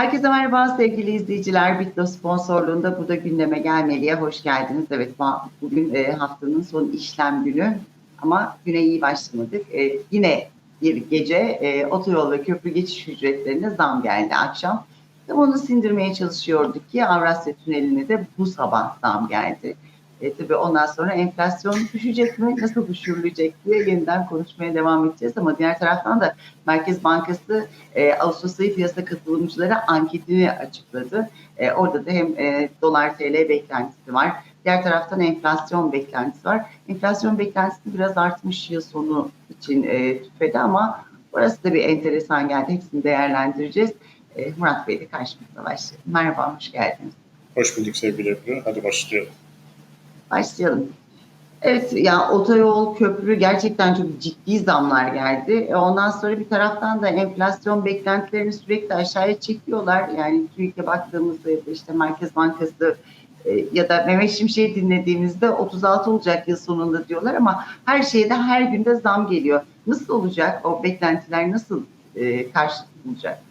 Herkese merhaba sevgili izleyiciler. Bitlo sponsorluğunda burada gündeme gelmeliye hoş geldiniz. Evet bugün e, haftanın son işlem günü ama güne iyi başlamadık. E, yine bir gece e, otoyol ve köprü geçiş ücretlerine zam geldi akşam. Tam onu sindirmeye çalışıyorduk ki Avrasya Tüneli'ne de bu sabah zam geldi. E, tabii ondan sonra enflasyon düşecek mi, nasıl düşürülecek diye yeniden konuşmaya devam edeceğiz. Ama diğer taraftan da Merkez Bankası e, Ağustos ayı piyasa katılımcılara anketini açıkladı. E, orada da hem e, dolar TL beklentisi var. Diğer taraftan enflasyon beklentisi var. Enflasyon beklentisi biraz artmış yıl sonu için e, tüfedi ama burası da bir enteresan geldi. Hepsini değerlendireceğiz. E, Murat Bey de karşımızda başlayalım. Merhaba, hoş geldiniz. Hoş bulduk sevgili Ebru. Hadi başlayalım. Başlayalım. Evet, yani otoyol, köprü gerçekten çok ciddi zamlar geldi. E, ondan sonra bir taraftan da enflasyon beklentilerini sürekli aşağıya çekiyorlar. Yani TÜİK'e baktığımızda ya da işte Merkez Bankası e, ya da Mehmet Şimşek'i dinlediğimizde 36 olacak yıl sonunda diyorlar ama her şeyde her günde zam geliyor. Nasıl olacak? O beklentiler nasıl e, karşılık bulacak?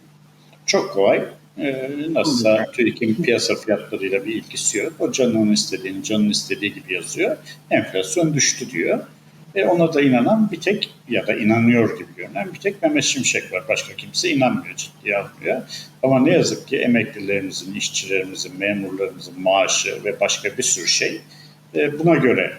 Çok kolay. Ee, nasılsa TÜİK'in piyasa fiyatlarıyla bir ilgisi yok. O canının istediğini canın istediği gibi yazıyor. Enflasyon düştü diyor. E ona da inanan bir tek ya da inanıyor gibi görünen bir tek Mehmet Şimşek var. Başka kimse inanmıyor, ciddiye almıyor. Ama ne yazık ki emeklilerimizin, işçilerimizin, memurlarımızın maaşı ve başka bir sürü şey e, buna göre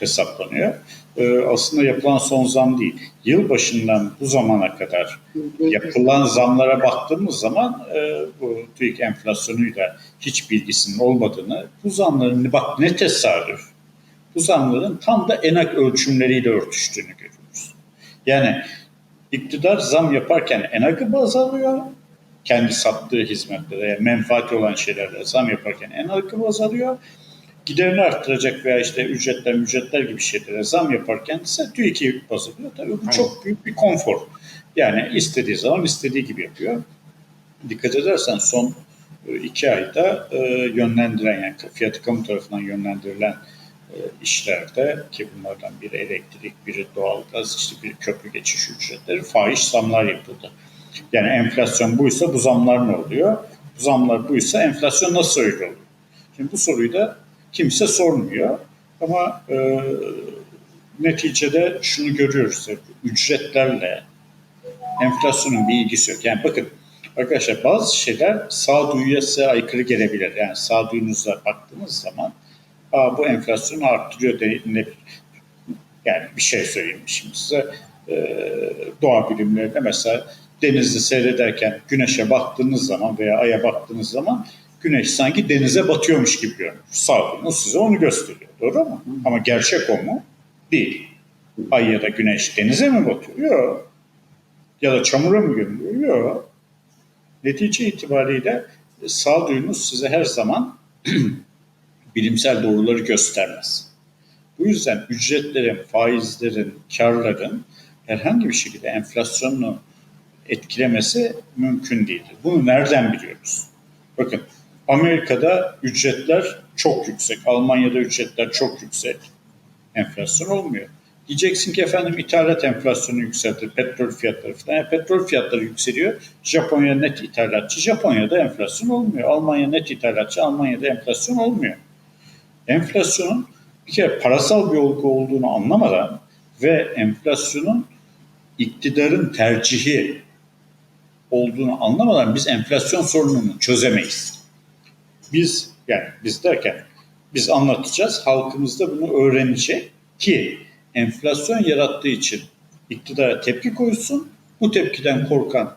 hesaplanıyor. E, aslında yapılan son zam değil. Yıl başından bu zamana kadar yapılan zamlara baktığımız zaman e, bu TÜİK enflasyonuyla hiç bilgisinin olmadığını, bu zamların bak ne tesadüf, bu zamların tam da enak ölçümleriyle örtüştüğünü görüyoruz. Yani iktidar zam yaparken enakı baz alıyor, kendi sattığı hizmetlere, yani menfaati olan şeylerle zam yaparken enakı baz alıyor giderini arttıracak veya işte ücretler ücretler gibi şeylere zam yaparken ise TÜİK'i baz alıyor. Tabii bu çok büyük bir konfor. Yani istediği zaman istediği gibi yapıyor. Dikkat edersen son e, iki ayda e, yönlendiren yani fiyatı kamu tarafından yönlendirilen e, işlerde ki bunlardan biri elektrik, biri doğalgaz, işte bir köprü geçiş ücretleri fahiş zamlar yapıldı. Yani enflasyon buysa bu zamlar ne oluyor? Bu zamlar buysa enflasyon nasıl öyle oluyor? Şimdi bu soruyu da kimse sormuyor. Ama e, neticede şunu görüyoruz. Ücretlerle enflasyonun bir ilgisi yok. Yani bakın arkadaşlar bazı şeyler sağduyuya size aykırı gelebilir. Yani sağduyunuza baktığınız zaman Aa, bu enflasyonu arttırıyor denilebilir. Yani bir şey söyleyeyim size. E, doğa bilimlerinde mesela denizi seyrederken güneşe baktığınız zaman veya aya baktığınız zaman güneş sanki denize batıyormuş gibi görünür. Sağduyunuz size onu gösteriyor. Doğru mu? Ama gerçek o mu? Değil. Ay ya da güneş denize mi batıyor? Yok. Ya da çamura mı gömülüyor? Yok. Netice itibariyle sağduyunuz size her zaman bilimsel doğruları göstermez. Bu yüzden ücretlerin, faizlerin, karların herhangi bir şekilde enflasyonu etkilemesi mümkün değildir. Bunu nereden biliyoruz? Bakın Amerika'da ücretler çok yüksek, Almanya'da ücretler çok yüksek. Enflasyon olmuyor. Diyeceksin ki efendim ithalat enflasyonu yükseltir, petrol fiyatları falan. Yani petrol fiyatları yükseliyor. Japonya net ithalatçı, Japonya'da enflasyon olmuyor. Almanya net ithalatçı, Almanya'da enflasyon olmuyor. Enflasyonun bir kere parasal bir olgu olduğunu anlamadan ve enflasyonun iktidarın tercihi olduğunu anlamadan biz enflasyon sorununu çözemeyiz. Biz yani biz derken biz anlatacağız, halkımız da bunu öğrenecek ki enflasyon yarattığı için iktidara tepki koysun. Bu tepkiden korkan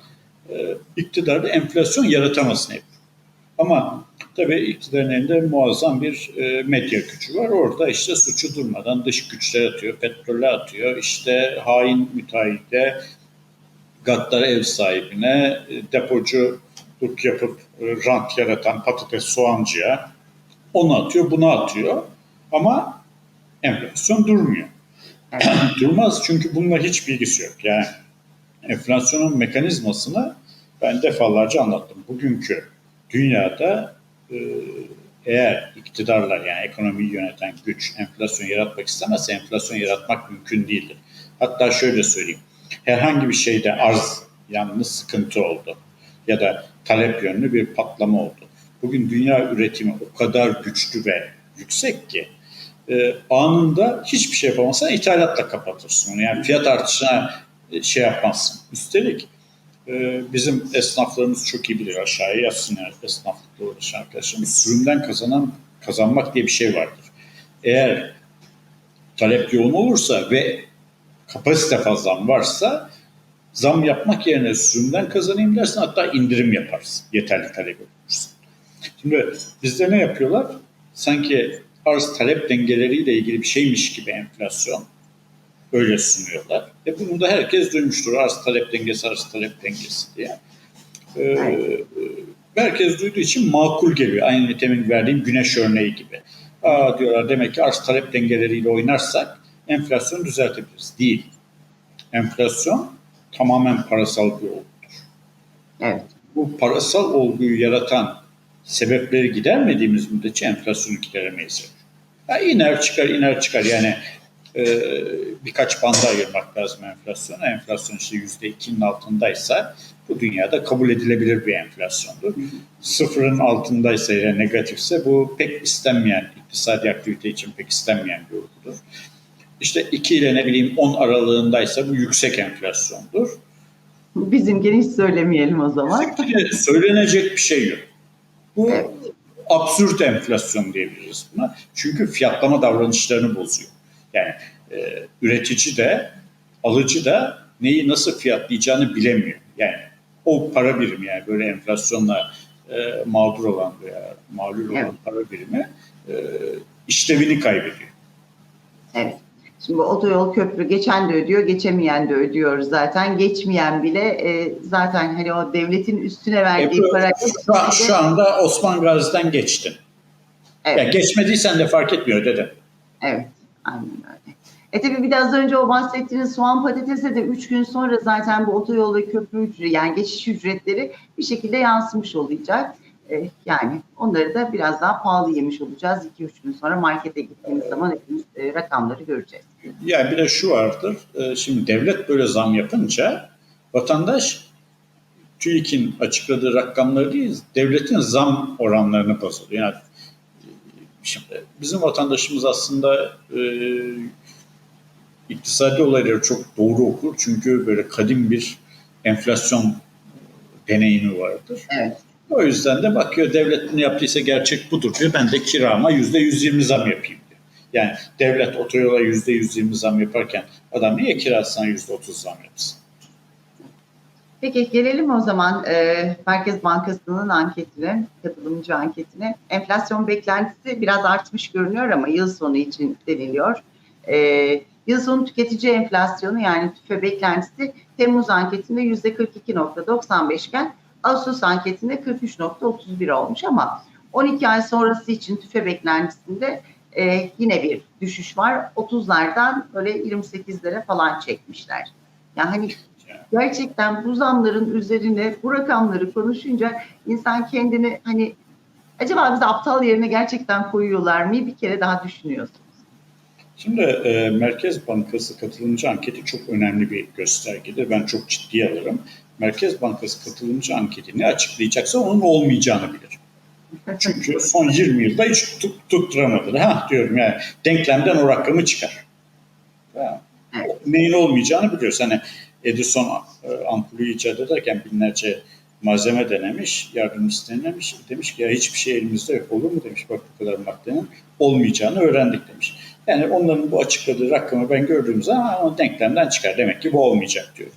e, iktidar da enflasyon yaratamasın hep. Ama tabii iktidarın elinde muazzam bir e, medya gücü var. Orada işte suçu durmadan dış güçler atıyor, petrole atıyor, işte hain müteahhide, gaddar ev sahibine, e, depoculuk yapıp e, rant yaratan patates soğancıya onu atıyor, bunu atıyor. Ama enflasyon durmuyor. Durmaz çünkü bununla hiç bilgisi yok. Yani enflasyonun mekanizmasını ben defalarca anlattım. Bugünkü dünyada e, eğer iktidarlar yani ekonomiyi yöneten güç enflasyon yaratmak istemezse enflasyon yaratmak mümkün değildir. Hatta şöyle söyleyeyim. Herhangi bir şeyde arz yalnız sıkıntı oldu. Ya da talep yönlü bir patlama oldu. Bugün dünya üretimi o kadar güçlü ve yüksek ki e, anında hiçbir şey yapamazsan ithalatla kapatırsın. Yani fiyat artışına e, şey yapmazsın. Üstelik e, bizim esnaflarımız çok iyi bilir aşağıya yatsın yani esnaflıkla uğraşan arkadaşlarımız. Sürümden kazanan kazanmak diye bir şey vardır. Eğer talep yoğun olursa ve kapasite fazlan varsa zam yapmak yerine sürümden kazanayım dersin hatta indirim yaparsın yeterli talep olursa. Şimdi bizde ne yapıyorlar? Sanki arz talep dengeleriyle ilgili bir şeymiş gibi enflasyon öyle sunuyorlar. E bunu da herkes duymuştur. Arz talep dengesi, arz talep dengesi diye. Ee, herkes duyduğu için makul geliyor. Aynı temin verdiğim güneş örneği gibi. Aa diyorlar demek ki arz talep dengeleriyle oynarsak enflasyonu düzeltebiliriz. Değil. Enflasyon tamamen parasal bir olgudur. Evet. Bu parasal olguyu yaratan sebepleri gidermediğimiz müddetçe enflasyonu gideremeyiz. Ya iner çıkar iner çıkar yani e, birkaç banda ayırmak lazım enflasyona. Enflasyon işte yüzde ikinin altındaysa bu dünyada kabul edilebilir bir enflasyondur. Sıfırın altındaysa ya negatifse bu pek istenmeyen, iktisadi aktivite için pek istenmeyen bir olgudur. İşte 2 ile ne bileyim 10 aralığındaysa bu yüksek enflasyondur. Bizimkini hiç söylemeyelim o zaman. Söylenecek bir şey yok. Bu Evet. absürt enflasyon diyebiliriz buna. Çünkü fiyatlama davranışlarını bozuyor. Yani e, üretici de alıcı da neyi nasıl fiyatlayacağını bilemiyor. Yani o para birimi yani böyle enflasyonla e, mağdur olan veya mağlul olan Evet. para birimi e, işlevini kaybediyor. Evet. Şimdi otoyol köprü geçen de ödüyor, geçemeyen de ödüyor zaten. Geçmeyen bile e, zaten hani o devletin üstüne verdiği E, para. Şu, an- şu anda Osman Gazi'den geçtin. Evet. Yani geçmediysen de fark etmiyor dede. Evet, aynen öyle. E tabii bir de az önce o bahsettiğiniz soğan patatese de 3 gün sonra zaten bu otoyol ve köprü ücreti yani geçiş ücretleri bir şekilde yansımış olacak. E, yani onları da biraz daha pahalı yemiş olacağız. 2-3 gün sonra markete gittiğimiz zaman hepimiz e, rakamları göreceğiz. Yani bir de şu vardır. e, Şimdi devlet böyle zam yapınca vatandaş TÜİK'in açıkladığı rakamları değil, devletin zam oranlarını baz alıyor. Yani şimdi bizim vatandaşımız aslında e, iktisadi olayları çok doğru okur. Çünkü böyle kadim bir enflasyon deneyimi vardır. Evet. O yüzden de bakıyor devlet bunu yaptıysa gerçek budur diyor. Ben de kirama yüzde yüz yirmi zam yapayım diyor. Yani devlet otoyola yüzde yüz yirmi zam yaparken adam niye kirasına yüzde otuz zam yapsın? Peki gelelim o zaman e, Merkez Bankası'nın anketine, katılımcı anketine. Enflasyon beklentisi biraz artmış görünüyor ama yıl sonu için deniliyor. E, yıl sonu tüketici enflasyonu yani tüfe beklentisi Temmuz anketinde %42.95 iken Ağustos anketinde 43.31 olmuş ama 12 ay sonrası için tüfe beklentisinde e, yine bir düşüş var. 30'lardan böyle 28'lere falan çekmişler. Yani hani gerçekten bu zamların üzerine bu rakamları konuşunca insan kendini hani acaba bizi aptal yerine gerçekten koyuyorlar mı bir kere daha düşünüyorsun. Şimdi e, Merkez Bankası katılımcı anketi çok önemli bir göstergedir. Ben çok ciddiye alırım. Merkez Bankası katılımcı anketi ne açıklayacaksa onun olmayacağını bilir. Çünkü son 20 yılda hiç tut, tutturamadı. Ha diyorum yani denklemden o rakamı çıkar. Ha. Neyin olmayacağını biliyoruz. Hani Edison e, ampulü icat ederken binlerce malzeme denemiş, yardımcısı denemiş. Demiş ki ya hiçbir şey elimizde yok olur mu demiş. Bak bu kadar maddenin olmayacağını öğrendik demiş. Yani onların bu açıkladığı rakamı ben gördüğüm zaman "Ha, o denklemden çıkar. Demek ki bu olmayacak diyor.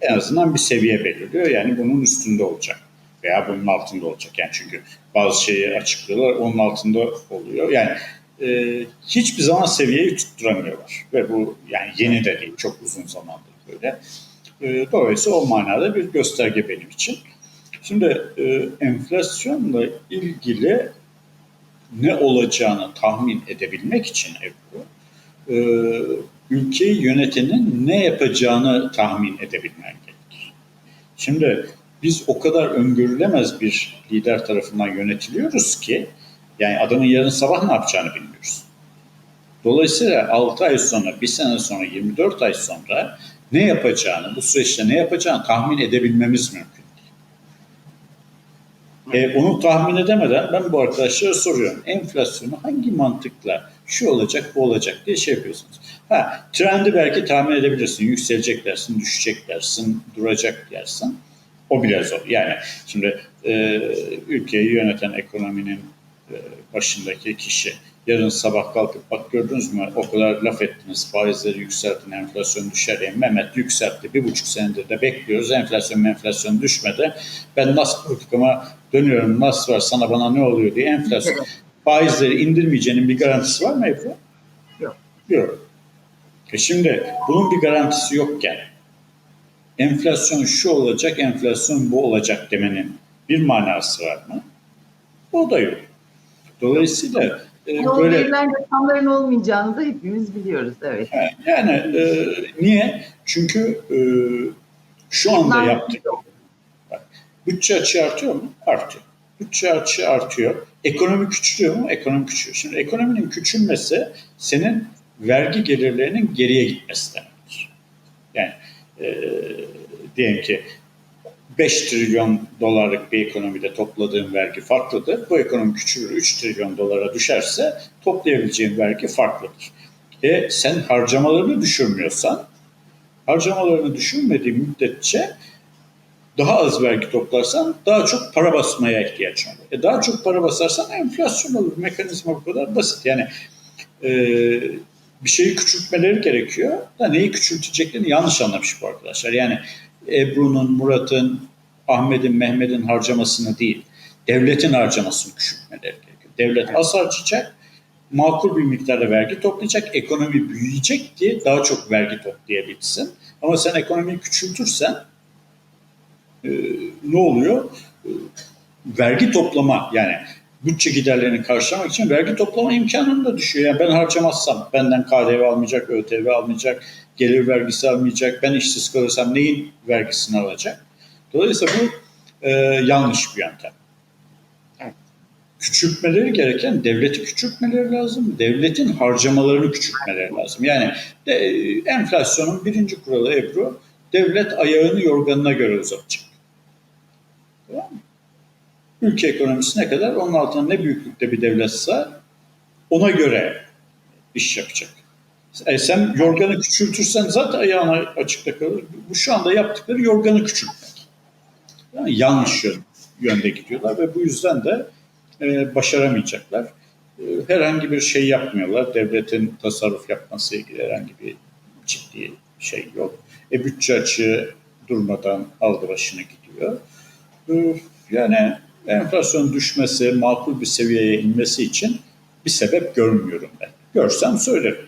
En azından bir seviye belirliyor. Yani bunun üstünde olacak veya bunun altında olacak. Yani çünkü bazı şeyi açıklıyorlar onun altında oluyor. Yani e, hiçbir zaman seviyeyi tutturamıyorlar. Ve bu yani yeni de değil. Çok uzun zamandır böyle. E, dolayısıyla o manada bir gösterge benim için. Şimdi e, enflasyonla ilgili ne olacağını tahmin edebilmek için Ebru, e, ülkeyi yönetenin ne yapacağını tahmin edebilmen gerekir. Şimdi biz o kadar öngörülemez bir lider tarafından yönetiliyoruz ki yani adamın yarın sabah ne yapacağını bilmiyoruz. Dolayısıyla 6 ay sonra, 1 sene sonra, 24 ay sonra ne yapacağını, bu süreçte ne yapacağını tahmin edebilmemiz mümkün. E, onu tahmin edemeden ben bu arkadaşlara soruyorum. Enflasyonu hangi mantıkla şu olacak bu olacak diye şey yapıyorsunuz. Ha, trendi belki tahmin edebilirsin. Yükselecek dersin, düşecek dersin, duracak dersin. O bile zor. Yani şimdi e, ülkeyi yöneten ekonominin e, başındaki kişi yarın sabah kalkıp bak gördünüz mü o kadar laf ettiniz faizleri yükseltin enflasyon düşer diye Mehmet yükseltti bir buçuk senedir de bekliyoruz enflasyon enflasyon düşmedi ben nas politikama dönüyorum nas var sana bana ne oluyor diye enflasyon faizleri indirmeyeceğinin bir garantisi var mı Ebru? Yok. Yok. E şimdi bunun bir garantisi yokken enflasyon şu olacak enflasyon bu olacak demenin bir manası var mı? O da yok. Dolayısıyla e, O böyle verilen rakamların olmayacağını da hepimiz biliyoruz. Evet. yani e, niye? Çünkü e, şu anda yaptık. Bütçe açığı artıyor mu? Artıyor. Bütçe açığı artıyor. Ekonomi küçülüyor mu? Ekonomi küçülüyor. Şimdi ekonominin küçülmesi senin vergi gelirlerinin geriye gitmesi demektir. Yani e, diyelim ki 5 trilyon dolarlık bir ekonomide topladığın vergi farklıdır. Bu ekonomi küçülür 3 trilyon dolara düşerse toplayabileceğin vergi farklıdır. E sen harcamalarını düşürmüyorsan harcamalarını düşürmediği müddetçe daha az vergi toplarsan daha çok para basmaya ihtiyaç olur. E daha çok para basarsan enflasyon olur. Mekanizma bu kadar basit. Yani e, bir şeyi küçültmeleri gerekiyor. Da neyi küçülteceklerini yanlış anlamış bu arkadaşlar. Yani Ebru'nun, Murat'ın, Ahmet'in, Mehmet'in harcamasını değil, devletin harcamasını küçültmeleri gerekiyor. Devlet az harcayacak, makul bir miktarda vergi toplayacak, ekonomi büyüyecek diye daha çok vergi toplayabilsin. Ama sen ekonomiyi küçültürsen e, ne oluyor? E, vergi toplama yani bütçe giderlerini karşılamak için vergi toplama imkanın da düşüyor. Yani ben harcamazsam benden KDV almayacak, ÖTV almayacak, gelir vergisi almayacak, ben işsiz kalırsam neyin vergisini alacak? Dolayısıyla bu e, yanlış bir yöntem. Evet. Küçültmeleri gereken devleti küçültmeleri lazım, devletin harcamalarını küçültmeleri lazım. Yani de, enflasyonun birinci kuralı Ebru, devlet ayağını yorganına göre uzatacak. Ülke ekonomisi ne kadar? Onun altında ne büyüklükte bir devletse ona göre iş yapacak. E sen yorganı küçültürsen zaten ayağına açıkta kalır. Bu şu anda yaptıkları yorganı küçültmek. Yani yanlış yön, yönde gidiyorlar ve bu yüzden de e, başaramayacaklar. E, herhangi bir şey yapmıyorlar. Devletin tasarruf yapması ilgili herhangi bir ciddi şey yok. E bütçe açığı durmadan aldı başını gidiyor. Yani enflasyon düşmesi, makul bir seviyeye inmesi için bir sebep görmüyorum ben. Görsem söylerim.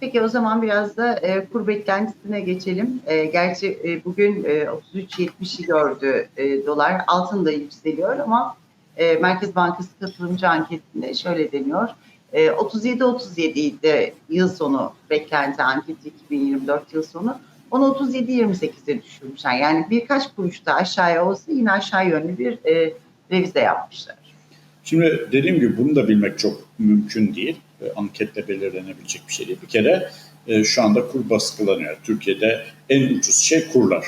Peki o zaman biraz da e, kur beklentisine geçelim. E, gerçi e, bugün e, 33.70'i gördü e, dolar. Altın da yükseliyor ama e, Merkez Bankası katılımcı anketinde şöyle deniyor. E, 37-37 idi yıl sonu beklenti anketi 2024 yıl sonu. Onu 37-28'e düşürmüşler. Yani birkaç kuruş da aşağıya olsa yine aşağı yönlü bir e, revize yapmışlar. Şimdi dediğim gibi bunu da bilmek çok mümkün değil. E, anketle belirlenebilecek bir şey değil. Bir kere e, şu anda kur baskılanıyor. Türkiye'de en ucuz şey kurlar.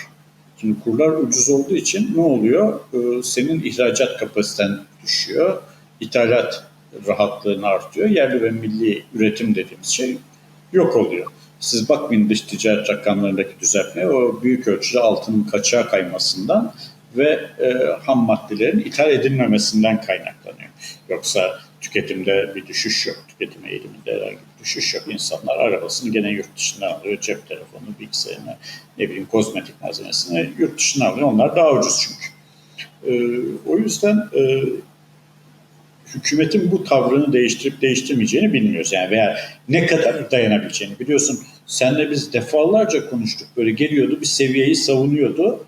Şimdi kurlar ucuz olduğu için ne oluyor? E, senin ihracat kapasiten düşüyor. İthalat rahatlığın artıyor. Yerli ve milli üretim dediğimiz şey yok oluyor. Siz bakmayın dış ticaret rakamlarındaki düzeltme o büyük ölçüde altının kaçağa kaymasından ve e, ham maddelerin ithal edilmemesinden kaynaklanıyor. Yoksa tüketimde bir düşüş yok. Tüketim eğiliminde herhangi bir düşüş yok. İnsanlar arabasını gene yurt dışından alıyor. Cep telefonu, bilgisayarını, ne bileyim kozmetik malzemesini yurt dışından alıyor. Onlar daha ucuz çünkü. E, o yüzden e, hükümetin bu tavrını değiştirip değiştirmeyeceğini bilmiyoruz. Yani veya ne kadar dayanabileceğini biliyorsun. Senle biz defalarca konuştuk. Böyle geliyordu bir seviyeyi savunuyordu.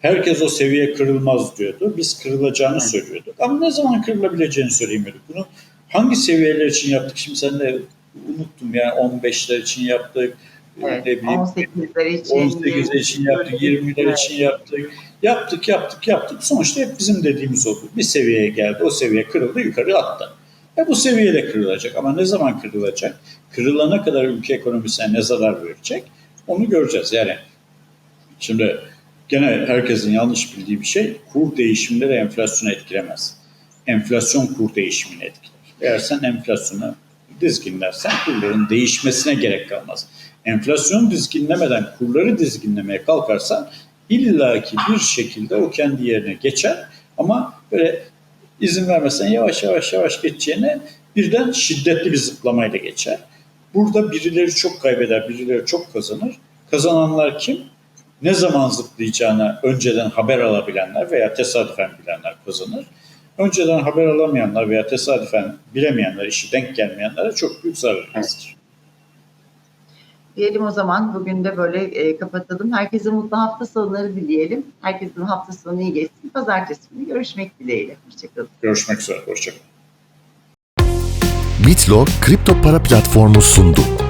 Herkes o seviye kırılmaz diyordu. Biz kırılacağını söylüyorduk. Ama ne zaman kırılabileceğini söyleyemiyorduk. Bunu hangi seviyeler için yaptık? Şimdi sen de unuttum yani 15'ler için yaptık. Evet, ne bileyim, 18'ler için, 18'ler için yaptık, 20'ler için yaptık. Yaptık, yaptık, yaptık. Sonuçta hep bizim dediğimiz oldu. Bir seviyeye geldi, o seviye kırıldı, yukarı attı. E bu seviyede kırılacak ama ne zaman kırılacak? Kırılana kadar ülke ekonomisine ne zarar verecek? Onu göreceğiz. Yani şimdi gene herkesin yanlış bildiği bir şey kur değişimleri enflasyonu etkilemez. Enflasyon kur değişimini etkiler. Eğer sen enflasyonu dizginlersen kurların değişmesine gerek kalmaz. Enflasyonu dizginlemeden kurları dizginlemeye kalkarsan illaki bir şekilde o kendi yerine geçer ama böyle izin vermesen yavaş yavaş yavaş geçeceğine birden şiddetli bir zıplamayla geçer. Burada birileri çok kaybeder, birileri çok kazanır. Kazananlar kim? Ne zaman zıplayacağını önceden haber alabilenler veya tesadüfen bilenler kazanır. Önceden haber alamayanlar veya tesadüfen bilemeyenler, işi denk gelmeyenlere çok büyük zarar verir. Diyelim o zaman bugün de böyle e, kapatalım. Herkese mutlu hafta sonları dileyelim. Herkesin hafta sonu iyi geçsin. Pazartesi günü görüşmek dileğiyle. Hoşçakalın. Görüşmek üzere, hoşçakalın. Bitlo kripto para platformu sundu.